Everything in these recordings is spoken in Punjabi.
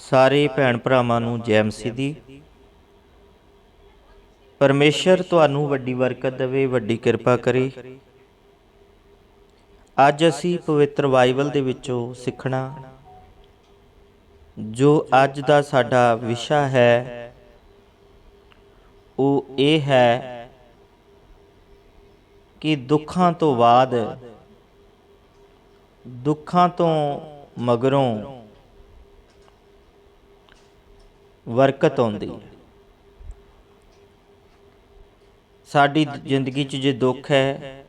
ਸਾਰੇ ਭੈਣ ਭਰਾਵਾਂ ਨੂੰ ਜੈ ਮਸੀਹ ਦੀ। ਪਰਮੇਸ਼ਰ ਤੁਹਾਨੂੰ ਵੱਡੀ ਬਰਕਤ ਦੇਵੇ, ਵੱਡੀ ਕਿਰਪਾ ਕਰੇ। ਅੱਜ ਅਸੀਂ ਪਵਿੱਤਰ ਬਾਈਬਲ ਦੇ ਵਿੱਚੋਂ ਸਿੱਖਣਾ, ਜੋ ਅੱਜ ਦਾ ਸਾਡਾ ਵਿਸ਼ਾ ਹੈ, ਉਹ ਇਹ ਹੈ ਕਿ ਦੁੱਖਾਂ ਤੋਂ ਬਾਅਦ, ਦੁੱਖਾਂ ਤੋਂ ਮਗਰੋਂ ਬਰਕਤ ਆਉਂਦੀ ਹੈ। ਸਾਡੀ ਜ਼ਿੰਦਗੀ 'ਚ ਜੇ ਦੁੱਖ ਹੈ,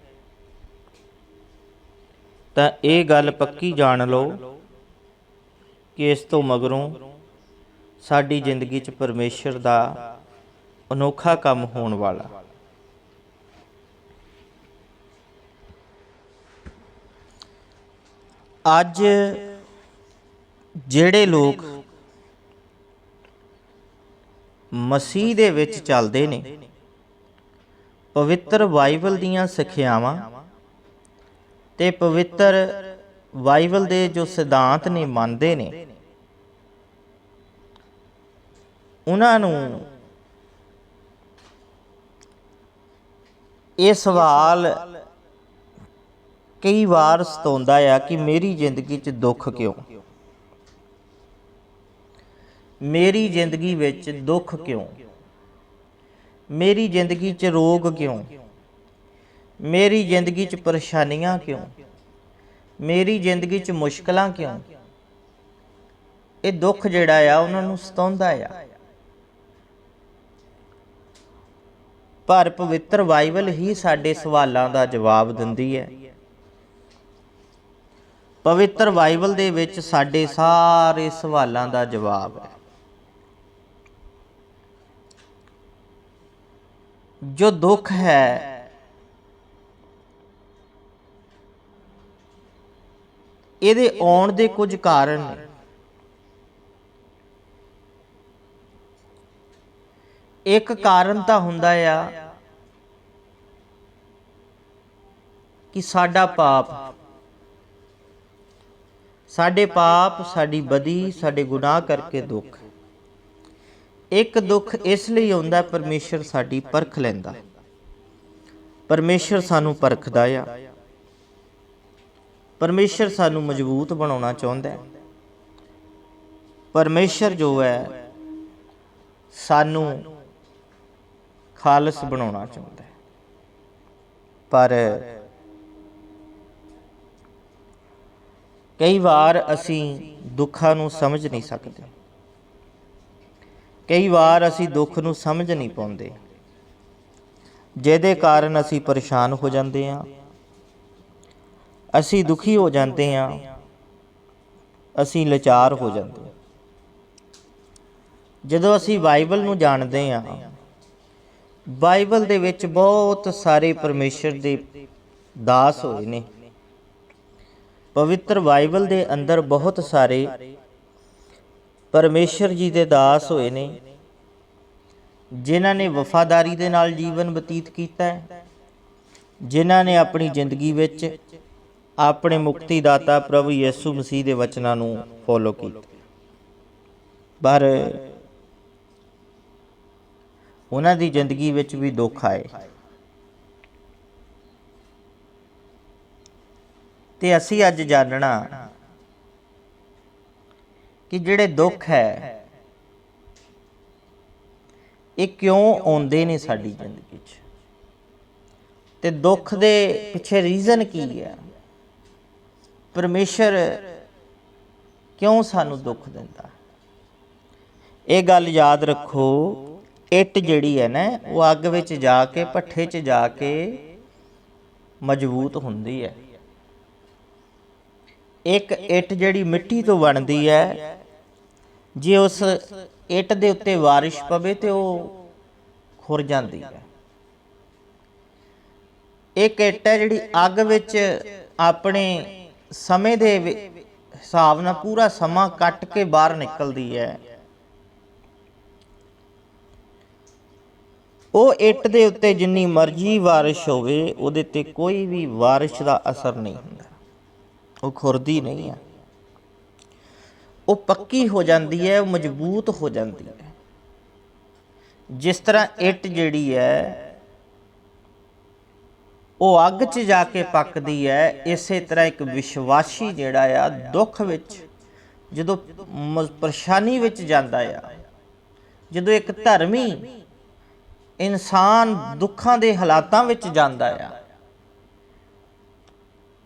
ਤਾਂ ਇਹ ਗੱਲ ਪੱਕੀ ਜਾਣ ਲਓ ਕਿ ਇਸ ਤੋਂ ਮਗਰੋਂ ਸਾਡੀ ਜ਼ਿੰਦਗੀ 'ਚ ਪਰਮੇਸ਼ਰ ਦਾ ਅਨੋਖਾ ਕੰਮ ਹੋਣ ਵਾਲਾ। ਅੱਜ ਜਿਹੜੇ ਲੋਕ ਮਸੀਹ ਦੇ ਵਿੱਚ ਚੱਲਦੇ ਨੇ। ਪਵਿੱਤਰ ਬਾਈਬਲ ਦੀਆਂ ਸਿੱਖਿਆਵਾਂ ਤੇ ਪਵਿੱਤਰ ਬਾਈਬਲ ਦੇ ਜੋ ਸਿਧਾਂਤ ਨੇ ਮੰਨਦੇ ਨੇ, ਉਹਨਾਂ ਨੂੰ ਇਹ ਸਵਾਲ ਕਈ ਵਾਰ ਸਤਾਉਂਦਾ ਆ ਕਿ ਮੇਰੀ ਜ਼ਿੰਦਗੀ 'ਚ ਦੁੱਖ ਕਿਉਂ? ਮੇਰੀ ਜ਼ਿੰਦਗੀ ਵਿੱਚ ਦੁੱਖ ਕਿਉਂ? ਮੇਰੀ ਜ਼ਿੰਦਗੀ 'ਚ ਰੋਗ ਕਿਉਂ? ਮੇਰੀ ਜ਼ਿੰਦਗੀ 'ਚ ਪਰੇਸ਼ਾਨੀਆਂ ਕਿਉਂ? ਮੇਰੀ ਜ਼ਿੰਦਗੀ 'ਚ ਮੁਸ਼ਕਲਾਂ ਕਿਉਂ? ਇਹ ਦੁੱਖ ਜਿਹੜਾ ਆ, ਉਹਨਾਂ ਨੂੰ ਸਤਾਉਂਦਾ ਆ। ਪਰ ਪਵਿੱਤਰ ਬਾਈਬਲ ਹੀ ਸਾਡੇ ਸਵਾਲਾਂ ਦਾ ਜਵਾਬ ਦਿੰਦੀ ਹੈ। ਪਵਿੱਤਰ ਬਾਈਬਲ ਦੇ ਵਿੱਚ ਸਾਡੇ ਸਾਰੇ ਸਵਾਲਾਂ ਦਾ ਜਵਾਬ ਹੈ। ਜੋ ਦੁੱਖ ਹੈ। ਇਹਦੇ ਆਉਣ ਦੇ ਕੁਝ ਕਾਰਨ ਨੇ। ਇੱਕ ਕਾਰਨ ਤਾਂ ਹੁੰਦਾ ਆ ਕਿ ਸਾਡਾ ਪਾਪ, ਸਾਡੇ ਪਾਪ, ਸਾਡੀ ਬਦੀ, ਸਾਡੇ ਗੁਨਾਹ ਕਰਕੇ ਦੁੱਖ। ਇੱਕ ਦੁੱਖ ਇਸ ਲਈ ਆਉਂਦਾ ਪਰਮੇਸ਼ਰ ਸਾਡੀ ਪਰਖ ਲੈਂਦਾ। ਪਰਮੇਸ਼ਰ ਸਾਨੂੰ ਪਰਖਦਾ ਆ। ਪਰਮੇਸ਼ਰ ਸਾਨੂੰ ਮਜ਼ਬੂਤ ਬਣਾਉਣਾ ਚਾਹੁੰਦਾ ਹੈ। ਪਰਮੇਸ਼ਰ ਜੋ ਹੈ, ਸਾਨੂੰ ਖਾਲਸ ਬਣਾਉਣਾ ਚਾਹੁੰਦਾ ਹੈ। ਪਰ ਕਈ ਵਾਰ ਅਸੀਂ ਦੁੱਖਾਂ ਨੂੰ ਸਮਝ ਨਹੀਂ ਸਕਦੇ। ਕਈ ਵਾਰ ਅਸੀਂ ਦੁੱਖ ਨੂੰ ਸਮਝ ਨਹੀਂ ਪਾਉਂਦੇ। ਜਿਹਦੇ ਕਾਰਨ ਅਸੀਂ ਪਰੇਸ਼ਾਨ ਹੋ ਜਾਂਦੇ ਹਾਂ। ਅਸੀਂ ਦੁਖੀ ਹੋ ਜਾਂਦੇ ਹਾਂ। ਅਸੀਂ ਲਾਚਾਰ ਹੋ ਜਾਂਦੇ ਹਾਂ। ਜਦੋਂ ਅਸੀਂ ਬਾਈਬਲ ਨੂੰ ਜਾਣਦੇ ਹਾਂ, ਬਾਈਬਲ ਦੇ ਵਿੱਚ ਬਹੁਤ ਸਾਰੇ ਪਰਮੇਸ਼ਰ ਦੇ ਦਾਸ ਹੋਏ ਨੇ। ਪਵਿੱਤਰ ਬਾਈਬਲ ਦੇ ਅੰਦਰ ਬਹੁਤ ਸਾਰੇ ਪਰਮੇਸ਼ਰ ਜੀ ਦੇ ਦਾਸ ਹੋਏ ਨੇ, ਜਿਨ੍ਹਾਂ ਨੇ ਵਫਾਦਾਰੀ ਦੇ ਨਾਲ ਜੀਵਨ ਬਤੀਤ ਕੀਤਾ ਹੈ, ਜਿਨ੍ਹਾਂ ਨੇ ਆਪਣੀ ਜ਼ਿੰਦਗੀ ਵਿੱਚ ਆਪਣੇ ਮੁਕਤੀ ਦਾਤਾ ਪ੍ਰਭੂ ਯਿਸੂ ਮਸੀਹ ਦੇ ਵਚਨਾਂ ਨੂੰ ਫੋਲੋ ਕੀਤਾ। ਪਰ ਉਹਨਾਂ ਦੀ ਜ਼ਿੰਦਗੀ ਵਿੱਚ ਵੀ ਦੁੱਖ ਆਏ। ਤੇ ਅਸੀਂ ਅੱਜ ਜਾਣਨਾ ਕਿ ਜਿਹੜੇ ਦੁੱਖ ਹੈ, ਇਹ ਕਿਉਂ ਆਉਂਦੇ ਨੇ ਸਾਡੀ ਜ਼ਿੰਦਗੀ 'ਚ? ਤੇ ਦੁੱਖ ਦੇ ਪਿੱਛੇ ਰੀਜ਼ਨ ਕੀ ਹੈ? ਪਰਮੇਸ਼ਰ ਕਿਉਂ ਸਾਨੂੰ ਦੁੱਖ ਦਿੰਦਾ? ਇਹ ਗੱਲ ਯਾਦ ਰੱਖੋ, ਇੱਟ ਜਿਹੜੀ ਹੈ ਨਾ, ਉਹ ਅੱਗ ਵਿੱਚ ਜਾ ਕੇ, ਭੱਠੇ 'ਚ ਜਾ ਕੇ ਮਜ਼ਬੂਤ ਹੁੰਦੀ ਹੈ। ਇੱਕ ਇੱਟ ਜਿਹੜੀ ਮਿੱਟੀ ਤੋਂ ਬਣਦੀ ਹੈ ਜੇ ਉਸ ਇੱਟ ਦੇ ਉੱਤੇ ਬਾਰਿਸ਼ ਪਵੇ ਤੇ ਉਹ ਖੁਰ ਜਾਂਦੀ ਹੈ। ਇੱਕ ਇੱਟ ਹੈ ਜਿਹੜੀ ਅੱਗ ਵਿੱਚ ਆਪਣੇ ਸਮੇਂ ਦੇ ਹਿਸਾਬ ਨਾਲ ਪੂਰਾ ਸਮਾਂ ਕੱਟ ਕੇ ਬਾਹਰ ਨਿਕਲਦੀ ਹੈ। ਉਹ ਇੱਟ ਦੇ ਉੱਤੇ ਜਿੰਨੀ ਮਰਜ਼ੀ ਬਾਰਿਸ਼ ਹੋਵੇ, ਉਹਦੇ ਤੇ ਕੋਈ ਵੀ ਬਾਰਿਸ਼ ਦਾ ਅਸਰ ਨਹੀਂ ਹੁੰਦਾ। ਉਹ ਖੁਰਦੀ ਨਹੀਂ ਹੈ। ਉਹ ਪੱਕੀ ਹੋ ਜਾਂਦੀ ਹੈ, ਉਹ ਮਜ਼ਬੂਤ ਹੋ ਜਾਂਦੀ ਹੈ। ਜਿਸ ਤਰ੍ਹਾਂ ਇੱਟ ਜਿਹੜੀ ਹੈ, ਉਹ ਅੱਗ 'ਚ ਜਾ ਕੇ ਪੱਕਦੀ ਹੈ, ਇਸੇ ਤਰ੍ਹਾਂ ਇੱਕ ਵਿਸ਼ਵਾਸੀ ਜਿਹੜਾ ਆ, ਦੁੱਖ ਵਿੱਚ ਜਦੋਂ ਪਰੇਸ਼ਾਨੀ ਵਿੱਚ ਜਾਂਦਾ ਆ, ਜਦੋਂ ਇੱਕ ਧਰਮੀ ਇਨਸਾਨ ਦੁੱਖਾਂ ਦੇ ਹਾਲਾਤਾਂ ਵਿੱਚ ਜਾਂਦਾ ਆ,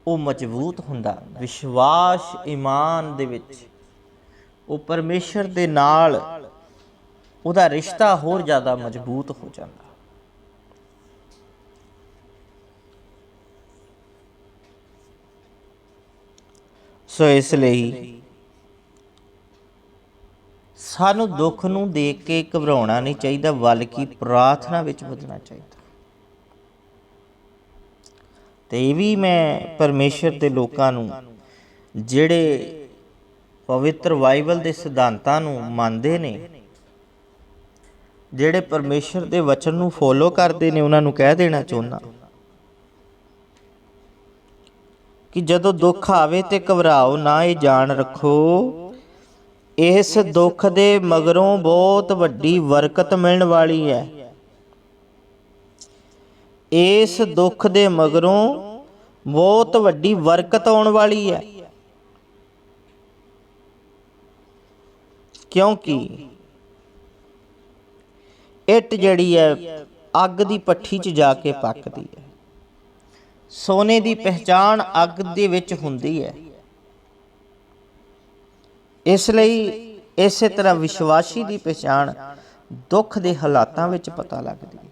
ਉਹ ਮਜ਼ਬੂਤ ਹੁੰਦਾ, ਵਿਸ਼ਵਾਸ ਈਮਾਨ ਦੇ ਵਿੱਚ। ਉਹ ਪਰਮੇਸ਼ਰ ਦੇ ਨਾਲ ਉਹਦਾ ਰਿਸ਼ਤਾ ਹੋਰ ਜ਼ਿਆਦਾ ਮਜ਼ਬੂਤ ਹੋ ਜਾਂਦਾ। ਸੋ ਇਸ ਲਈ ਸਾਨੂੰ ਦੁੱਖ ਨੂੰ ਦੇਖ ਕੇ ਘਬਰਾਉਣਾ ਨਹੀਂ ਚਾਹੀਦਾ, ਬਲਕਿ ਪ੍ਰਾਰਥਨਾ ਵਿੱਚ ਵਧਣਾ ਚਾਹੀਦਾ। ਤੇ ਇਹ ਵੀ ਮੈਂ ਪਰਮੇਸ਼ਰ ਦੇ ਲੋਕਾਂ ਨੂੰ, ਜਿਹੜੇ ਪਵਿੱਤਰ ਬਾਈਬਲ ਦੇ ਸਿਧਾਂਤਾਂ ਨੂੰ ਮੰਨਦੇ ਨੇ। ਜਿਹੜੇ ਪਰਮੇਸ਼ਰ ਦੇ ਵਚਨ ਨੂੰ ਫੋਲੋ ਕਰਦੇ ਨੇ, ਉਹਨਾਂ ਨੂੰ ਕਹਿ ਦੇਣਾ ਚਾਹੁੰਦਾ ਕਿ ਜਦੋਂ ਦੁੱਖ ਆਵੇ ਤੇ ਘਬਰਾਓ, ਨਾ ਇਹ ਜਾਣ ਰੱਖੋ। ਇਸ ਦੁੱਖ ਦੇ ਮਗਰੋਂ ਬਹੁਤ ਵੱਡੀ ਬਰਕਤ ਮਿਲਣ ਵਾਲੀ ਹੈ। ਇਸ ਦੁੱਖ ਦੇ ਮਗਰੋਂ ਬਹੁਤ ਵੱਡੀ ਬਰਕਤ ਆਉਣ ਵਾਲੀ ਹੈ। ਕਿਉਂਕਿ ਇੱਟ ਜਿਹੜੀ ਹੈ ਅੱਗ ਦੀ ਪੱਠੀ 'ਚ ਜਾ ਕੇ ਪੱਕਦੀ ਹੈ। ਸੋਨੇ ਦੀ ਪਹਿਚਾਣ ਅੱਗ ਦੇ ਵਿੱਚ ਹੁੰਦੀ ਹੈ। ਇਸ ਲਈ ਇਸੇ ਤਰ੍ਹਾਂ ਵਿਸ਼ਵਾਸੀ ਦੀ ਪਛਾਣ ਦੁੱਖ ਦੇ ਹਾਲਾਤਾਂ ਵਿੱਚ ਪਤਾ ਲੱਗਦੀ ਹੈ।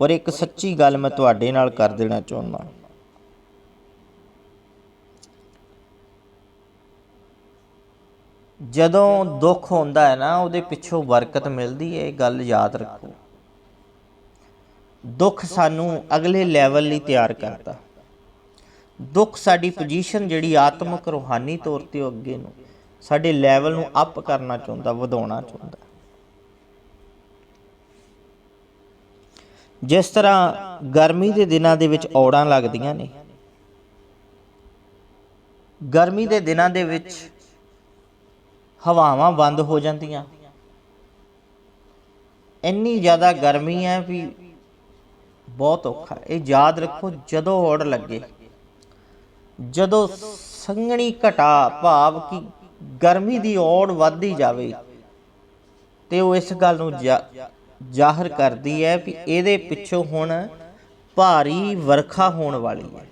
ਔਰ ਇੱਕ ਸੱਚੀ ਗੱਲ ਮੈਂ ਤੁਹਾਡੇ ਨਾਲ ਕਰ ਦੇਣਾ ਚਾਹੁੰਦਾ ਜਦੋਂ ਦੁੱਖ ਹੁੰਦਾ ਹੈ ਨਾ, ਉਹਦੇ ਪਿੱਛੋਂ ਬਰਕਤ ਮਿਲਦੀ ਹੈ, ਇਹ ਗੱਲ ਯਾਦ ਰੱਖੋ। ਦੁੱਖ ਸਾਨੂੰ ਅਗਲੇ ਲੈਵਲ ਲਈ ਤਿਆਰ ਕਰਦਾ। ਦੁੱਖ ਸਾਡੀ ਪੋਜੀਸ਼ਨ ਜਿਹੜੀ ਆਤਮਿਕ ਰੂਹਾਨੀ ਤੌਰ ਤੇ ਅੱਗੇ ਨੂੰ, ਸਾਡੇ ਲੈਵਲ ਨੂੰ ਅਪ ਕਰਨਾ ਚਾਹੁੰਦਾ, ਵਧਾਉਣਾ ਚਾਹੁੰਦਾ। ਜਿਸ ਤਰ੍ਹਾਂ ਗਰਮੀ ਦੇ ਦਿਨਾਂ ਦੇ ਵਿੱਚ ਔੜਾਂ ਲੱਗਦੀਆਂ ਨੇ, ਗਰਮੀ ਦੇ ਦਿਨਾਂ ਦੇ ਵਿੱਚ ਹਵਾਵਾਂ ਬੰਦ ਹੋ ਜਾਂਦੀਆਂ। ਇੰਨੀ ਜ਼ਿਆਦਾ ਗਰਮੀ ਹੈ ਵੀ ਬਹੁਤ ਔਖਾ। ਇਹ ਯਾਦ ਰੱਖੋ, ਜਦੋਂ ਔੜ ਲੱਗੇ, ਜਦੋਂ ਸੰਘਣੀ ਘਟਾ ਭਾਵ ਕਿ ਗਰਮੀ ਦੀ ਔੜ ਵੱਧਦੀ ਜਾਵੇ, ਤੇ ਉਹ ਇਸ ਗੱਲ ਨੂੰ ਜਾ- ਜ਼ਾਹਰ ਕਰਦੀ ਹੈ ਵੀ ਇਹਦੇ ਪਿੱਛੋਂ ਹੁਣ ਭਾਰੀ ਵਰਖਾ ਹੋਣ ਵਾਲੀ ਹੈ।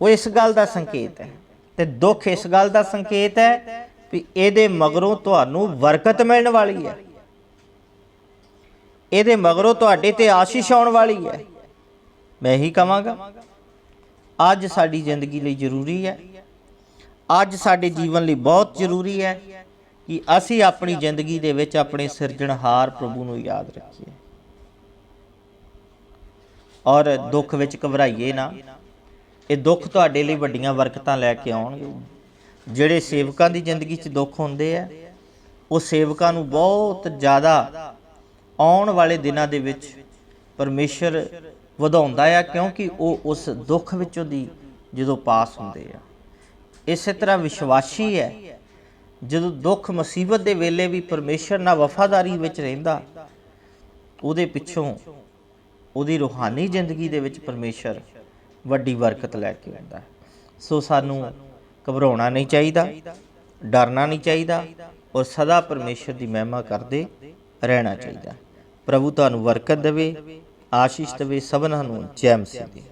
ਉਹ ਇਸ ਗੱਲ ਦਾ ਸੰਕੇਤ ਹੈ। ਤੇ ਦੁੱਖ ਇਸ ਗੱਲ ਦਾ ਸੰਕੇਤ ਹੈ ਵੀ ਇਹਦੇ ਮਗਰੋਂ ਤੁਹਾਨੂੰ ਬਰਕਤ ਮਿਲਣ ਵਾਲੀ ਹੈ। ਇਹਦੇ ਮਗਰੋਂ ਤੁਹਾਡੇ ਤੇ ਆਸ਼ੀਸ਼ ਆਉਣ ਵਾਲੀ ਹੈ। ਮੈਂ ਇਹੀ ਕਹਾਂਗਾ, ਅੱਜ ਸਾਡੀ ਜ਼ਿੰਦਗੀ ਲਈ ਜ਼ਰੂਰੀ ਹੈ। ਅੱਜ ਸਾਡੇ ਜੀਵਨ ਲਈ ਬਹੁਤ ਜ਼ਰੂਰੀ ਹੈ ਕਿ ਅਸੀਂ ਆਪਣੀ ਜ਼ਿੰਦਗੀ ਦੇ ਵਿੱਚ ਆਪਣੇ ਸਿਰਜਣਹਾਰ ਪ੍ਰਭੂ ਨੂੰ ਯਾਦ ਰੱਖੀਏ। ਔਰ ਦੁੱਖ ਵਿੱਚ ਘਬਰਾਈਏ ਨਾ। ਇਹ ਦੁੱਖ ਤੁਹਾਡੇ ਲਈ ਵੱਡੀਆਂ ਬਰਕਤਾਂ ਲੈ ਕੇ ਆਉਣਗੇ। ਜਿਹੜੇ ਸੇਵਕਾਂ ਦੀ ਜ਼ਿੰਦਗੀ 'ਚ ਦੁੱਖ ਹੁੰਦੇ ਆ, ਉਹ ਸੇਵਕਾਂ ਨੂੰ ਬਹੁਤ ਜ਼ਿਆਦਾ ਆਉਣ ਵਾਲੇ ਦਿਨਾਂ ਦੇ ਵਿੱਚ ਪਰਮੇਸ਼ਰ ਵਧਾਉਂਦਾ ਆ, ਕਿਉਂਕਿ ਉਹ ਉਸ ਦੁੱਖ ਵਿੱਚੋਂ ਦੀ ਜਦੋਂ ਪਾਸ ਹੁੰਦੇ ਆ। ਇਸੇ ਤਰ੍ਹਾਂ ਵਿਸ਼ਵਾਸੀ ਹੈ, ਜਦੋਂ ਦੁੱਖ ਮੁਸੀਬਤ ਦੇ ਵੇਲੇ ਵੀ ਪਰਮੇਸ਼ਰ ਨਾਲ ਵਫਾਦਾਰੀ ਵਿੱਚ ਰਹਿੰਦਾ, ਉਹਦੇ ਪਿੱਛੋਂ ਉਹਦੀ ਰੂਹਾਨੀ ਜ਼ਿੰਦਗੀ ਦੇ ਵਿੱਚ ਪਰਮੇਸ਼ਰ ਵੱਡੀ ਬਰਕਤ ਲੈ ਕੇ ਆਉਂਦਾ ਹੈ। ਸੋ ਸਾਨੂੰ ਘਬਰਾਉਣਾ ਨਹੀਂ ਚਾਹੀਦਾ, ਡਰਨਾ ਨਹੀਂ ਚਾਹੀਦਾ ਔਰ ਸਦਾ ਪਰਮੇਸ਼ਰ ਦੀ ਮਹਿਮਾ ਕਰਦੇ ਰਹਿਣਾ ਚਾਹੀਦਾ ਪ੍ਰਭੂ ਤੁਹਾਨੂੰ ਬਰਕਤ ਦੇਵੇ, ਆਸ਼ੀਸ਼ ਦੇਵੇ, ਸਭਨਾਂ ਨੂੰ ਜੈ ਮਸੀਹ ਦੀ